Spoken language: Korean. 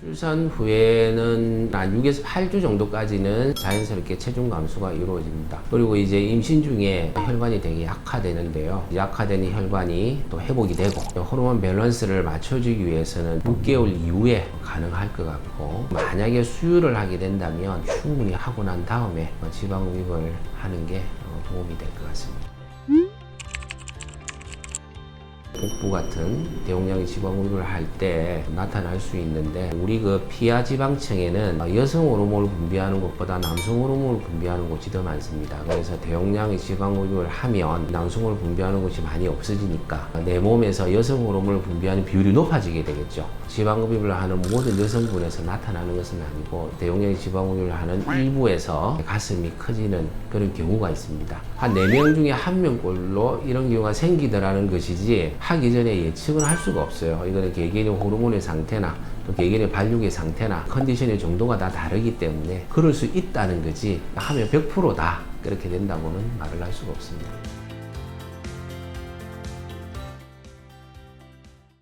출산 후에는 한 6에서 8주 정도까지는 자연스럽게 체중 감소가 이루어집니다. 그리고 이제 임신 중에 혈관이 되게 약화되는데요. 약화된 혈관이 또 회복이 되고 호르몬 밸런스를 맞춰주기 위해서는 6개월 이후에 가능할 것 같고 만약에 수유를 하게 된다면 충분히 하고 난 다음에 지방 흡입을 하는 게 어, 도움이 될 것 같습니다. 복부 같은 대용량의 지방 흡입을 할 때 나타날 수 있는데 우리 그 피하 지방층에는 여성 호르몬을 분비하는 것보다 남성 호르몬을 분비하는 곳이 더 많습니다. 그래서 대용량의 지방 흡입을 하면 남성을 분비하는 곳이 많이 없어지니까 내 몸에서 여성 호르몬을 분비하는 비율이 높아지게 되겠죠. 지방 흡입을 하는 모든 여성분에서 나타나는 것은 아니고 대용량의 지방 흡입을 하는 일부에서 가슴이 커지는 그런 경우가 있습니다. 한 4명 중에 1명꼴로 이런 경우가 생기더라는 것이지 하기 전에 예측은 할 수가 없어요. 이거는 개개인의 호르몬의 상태나 또 개개인의 발육의 상태나 컨디션의 정도가 다 다르기 때문에 그럴 수 있다는 거지 하면 100%다 그렇게 된다고는 말을 할 수가 없습니다.